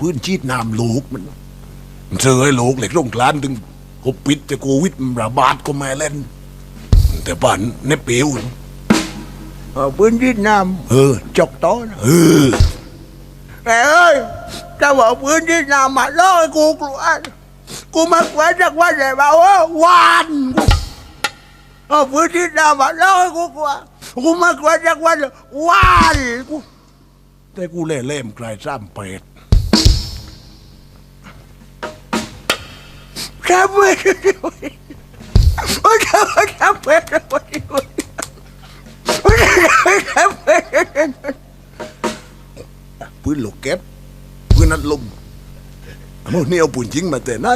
พื้นชีดน้ำลูกมันมันเจอให้ลูกเหล็กลงกลานถึงเขาปิดจะโควิดมันระบาดก็ไม่เล่น แต่บ้านในเปียวเอาปืนยิดน้ำเออจกโต้นะเออแต่เอ้ยถ้าบอกปืนยิดน้ำมาล่อกูกลัวกูมากลัวจากวันไหนมาว่าวันเอาปืนยิดน้ำมาล่อกูกลัวกูมากลัวจากวันวันกูแต่กูเล่เล่มกลายซ้ำเป็ด แค่เพื่อนโอ้ยแค่เพื่อนแค่เพื่อนแค่เพื่อนแค่เพื่อนพื้นลูกเก็บพื้นนัดลมมันนี่เอาปุ่นยิงมาแต่ไหน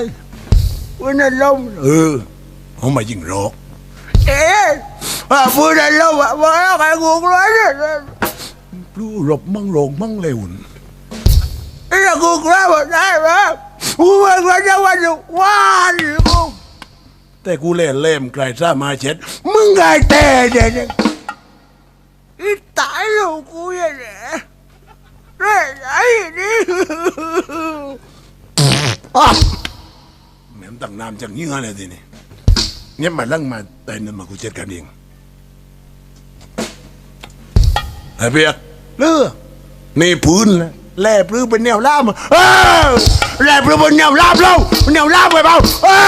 ปืนนั่นลมเออเอามายิงหรอกเอ๊ะอะปืนนั่นลมอะบอกแล้วใครกูกลัวเนี่ยรู้รบมั่งโรงมั่งเร็วน่ะนี่กูกลัวหมดได้ไหม กูไม่กลัวจากวันวันกูแต่กูเล่เล่มกลายซ้ำมาเช็ดมึงไงแต่เนี่ยอีตายลูกกูยังไงเรื่อยไอ้นี่อ้าวแม่มตั้งน้ำจังยี่ห้อเลยทีนี่เนี่ยมาลังมาแต่นั่นมากูเช็ดกันเองไอ้เปียกเลือนี่พื้นนะ แล่ปลื้อเป็นแนวล่ามเอ้าแล่ปลื้อเป็นแนวล่ามเราแนวล่ามไปเปล่าเอ้า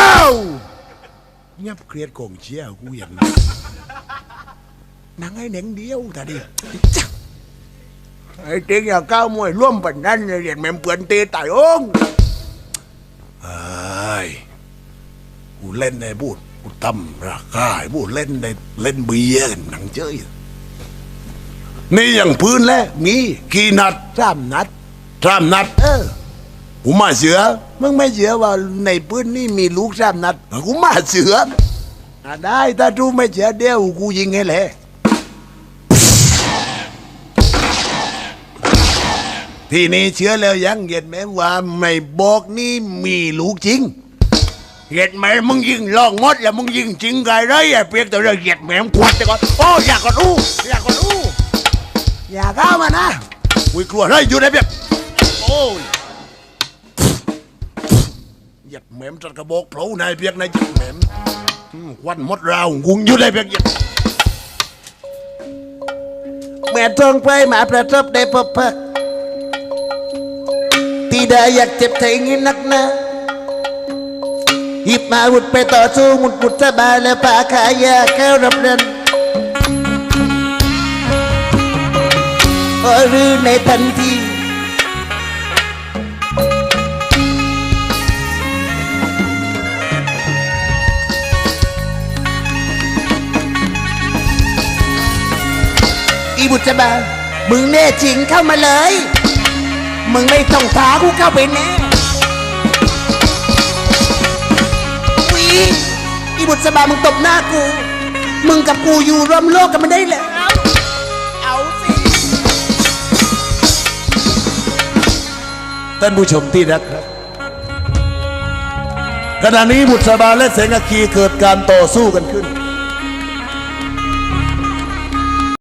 เงียบเครียดกองเชียร์กูอย่างนั้นนางไอ้เหน่งเดียวแต่ดิจ้ะไอ้ติ๊กอย่าก้าวมวยร่วมปันนั้นเรียนแม่เปื่อนตีตายองไอ้กูเล่นได้บูดกูตั้มราคาให้บูดเล่นได้เล่นเบียร์หนังเจ้ยนี่อย่างพื้นแล้วมีกี่นัดสามนัด สามนัด เออกูมาเสือมึงไม่เสือว่าในปืนนี่มีลูกสามนัดกูมาเสืออะได้ถ้าทูไม่เสือเดียวกูยิงให้แหละทีนี้เชื่อแล้วยังเห็นไหมว่าไม่บอกนี่มีลูกจริงเหตุแม่มึงยิงลองมดแล้วมึงยิงจริงไงไรไอ้เปียกแต่เราเหยียดแม่งขวดแต่ก่อนโอ้อยากก็รู้อยากก็รู้อย่าเข้ามานะอุ้ยกลัวเฮ้ยอยู่ไหนเปียก โอ้ยหยัดแหมมจัดกระบอกเผานายเปียกนายหยัดแหมมอืมควันมดราวกุงอยู่ไหนเปียกหยัดเมื่อทรงไปมาประสบได้พบพักที่ได้อยากเจ็บใจงี้นักหนาหยิบมาวุดไปต่อสู้หมุดบุดสบายและป่าขายาแก้วรับเรนโอ้ยหรือในทันที อีบุตรสบามึงแน่จริงเข้ามาเลย มึงไม่ต้องท้ากูเข้าไปแน่วีอีบุตรสบามึงตบหน้ากู มึงกับกูอยู่ร่วมโลกกันไม่ได้แล้ว เอาสิ ท่านผู้ชมที่รักครับขณะนี้บุตรสบาและเสงอาคีเกิดการต่อสู้กันขึ้น